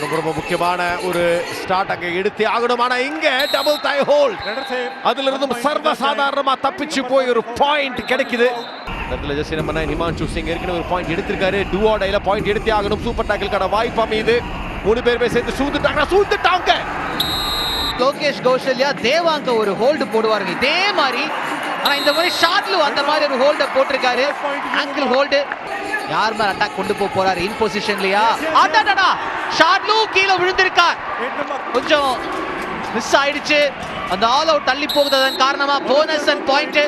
ரொம்ப ரொம்ப முக்கியமான ஒரு ஸ்டார்ட் அங்க எடுத்து ஆகணும். ஆனா இங்க டபுள் டை ஹோல் அதுல இருந்தும் சர்வ சாதாரணமா தப்பிச்சு போய் ஒரு பாயிண்ட் கிடைக்குது. இடத்துல ஜஸ்ட் நம்ம ஹிமான்ஷு சிங் ஏற்கனவே ஒரு பாயிண்ட் எடுத்திருக்காரு. டுவோடைல பாயிண்ட் எடுத்தே ஆகணும். சூப்பர் டாக்கிள்கான வாய்ப்பு அமையுது. மூணு பேருமே சேர்ந்து சூழ்ந்துட்டாங்க சூழ்ந்துட்டாங்க. லோகேஷ் கௌசல்யா தேவாங்க ஒரு ஹோல்டு போடுவாருங்க. இதே மாதிரி ஆனா இந்த மாதிரி ஷாட்லு அந்த மாதிரி ஒரு ஹோல்ட போட்டிருக்காரு. ஆங்கிள் ஹோல்டு யார் மேல அட்டாக் கொண்டு போக போறாரு? இன் பொசிஷன்லயா அடடடா! ஷாட்லு கீழே விழுந்திருக்கார். கொஞ்சம் மிஸ் ஆயிடுச்சு. அந்த ஆல் அவுட் தள்ளி போகுததன் காரணமா போனஸ் அண்ட் பாயிண்ட்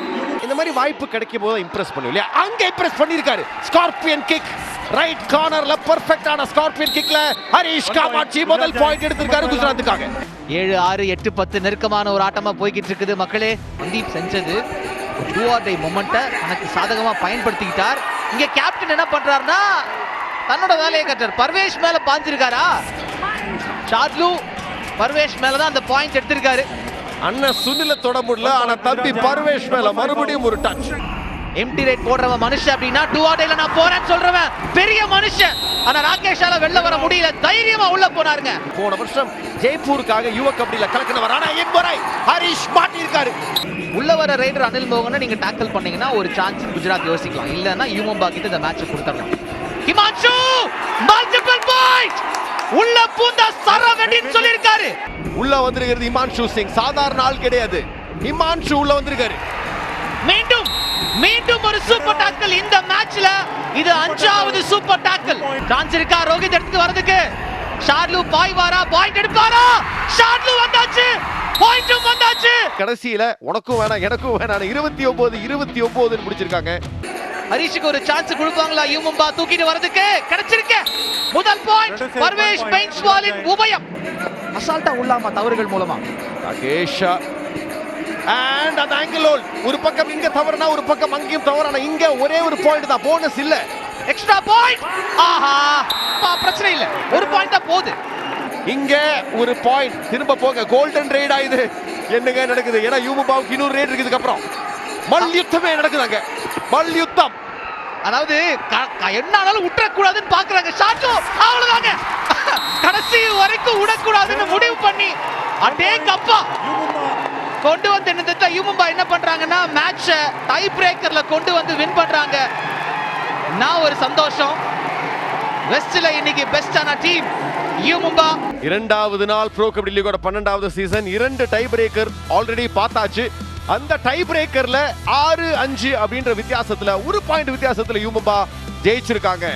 இந்த மாதிரி வாய்ப்பு கிடைக்கும் போது இம்ப்ரெஸ் பண்ணும் இல்லையா? அங்க இம்ப்ரெஸ் பண்ணிருக்காரு ஸ்கார்பியன் கிக் ரைட் கார்னர்ல பெர்ஃபெக்ட்டான ஸ்கார்பியன் கிக்ல ஹரிஷ் காமாட்சி முதல் பாயிண்ட் எடுத்திருக்காரு குஜராத்துக்காக. ஏழு ஆறு எட்டு பத்து நெருக்கமான ஒரு ஆட்டமா போய்கிட்டு இருக்குது. மக்களே மந்தீப் செஞ்சது. டூ ஆர் டை மொமெண்ட்டை தனக்கு சாதகமா பயன்படுத்திக்கிட்டார். இங்க கேப்டன் என்ன பண்றாருன்னா தன்னோட வேலையை கட்டார் பர்வேஷ் மேல பாஞ்சிருக்காரா ஷாட்லு பர்வேஷ் மேல தான் அந்த பாயிண்ட் எடுத்திருக்காரு. அண்ணன் சுனில தொட முடியல ஆனா தம்பி பர்வேஷ் மேல மறுபடியும் ஒரு டச் எம்டி ரைட் போடுறவன் மனுஷன் அப்படின்னா டூ ஆர் டைல நான் போறேன்னு சொல்றவன் பெரிய மனுஷன். ஆனா ராகேஷால வெளில வர முடியல தைரியமா உள்ள போனாருங்க. போன வருஷம் ஜெய்ப்பூருக்காக யுவ கபடியில கலக்கினவர் ஆனா இம்முறை ஹரிஷ் மாட்டியிருக்காரு உள்ள வர ரைடர் அனில் மோகனை நீங்க டாக்கிள் பண்ணீங்கன்னா ஒரு சான்ஸ் குஜராத் யோசிக்கலாம். இல்லன்னா யூமம்பா கிட்ட இந்த மேட்ச் கொடுத்துடலாம். ஹிமான்ஷு மல்டிபிள் பாயிண்ட் உள்ள பூந்த சரவெடின்னு சொல்லியிருக்காரு. உள்ள வந்திருக்கிறது இமான்ஷு சிங். சாதாரண ஆள் கிடையாது. இமான்ஷு உள்ள வந்திருக்காரு. மீண்டும் மீண்டும் ஒரு சூப்பர் டாக்கிள் இந்த மேட்ச்ல இது அஞ்சாவது சூப்பர் டாக்கிள் சான்ஸ் இருக்கா? ரோஹித் எடுத்து வரதுக்கு ஷார்லு பாய்வாரா? பாயிண்ட் எடுப்பாரா? ஷார்லு வந்தாச்சு. பாயிண்ட்டும் வந்தாச்சு. கடைசியில உனக்கும் வேணாம் எனக்கும் வேணாம். இருபத்தி ஒன்பது இருபத்தி ஒன்பதுன்னு முடிச்சிருக்காங்க. ஹரிஷுக்கு ஒரு சான்ஸ் கொடுப்பாங்களா? யூமும்பா தூக்கிட்டு வரதுக்கு கிடைச்சிருக்கு. முதல் பாயிண்ட் பர்வேஷ் பெயின்ஸ்வாலின் உபயம். அசால்ட்டா உள்ளாமா தவறுகள் மூலமா? ராகேஷா. அண்ட் அந்த ஆங்கிள் ஓல் ஒரு பக்கம் இங்க தவறுனா ஒரு பக்கம் அங்கேயும் தவறான இங்க ஒரே ஒரு பாயிண்ட் தான் போனஸ் இல்ல. எக்ஸ்ட்ரா பாயிண்ட் ஆஹா! பிரச்சனை இல்ல. ஒரு பாயிண்ட் தான் போகுது. இங்க ஒரு பாயிண்ட் திரும்ப போங்க. கோல்டன் ரேட் ஆயுது. என்னங்க நடக்குது? ஏன்னா யூமுபாவுக்கு இன்னொரு ரேட் இருக்குதுக்கு அப்புறம். மல்யுத்தமே நடக்குது அங்க. மல்யுத்தம். அதாவது க- என்ன ஆனாலும் விட்டுறக்கூடாதுன்னு பாக்குறாங்க ஷாட்டு அவ்வளவுதாங்க. கடைசி வரைக்கும் விடக்கூடாதுன்னு முடிவு பண்ணி அடே கப்பா. கொண்டு வந்து என்ன யூமும்பா என்ன பண்றாங்கன்னா மேட்ச டை பிரேக்கர்ல கொண்டு வந்து வின் பண்றாங்க. நான் ஒரு சந்தோஷம். வெஸ்ட்ல இன்னைக்கு பெஸ்டான டீம் யூமும்பா. இரண்டாவது நாள் ப்ரோ கபடி லீகோட பன்னெண்டாவது சீசன் இரண்டு டை பிரேக்கர் ஆல்ரெடி பார்த்தாச்சு. அந்த டை பிரேக்கர்ல ஆறு அஞ்சு அப்படின்ற வித்தியாசத்துல ஒரு பாயிண்ட் வித்தியாசத்துல யூமும்பா ஜெயிச்சிருக்காங்க.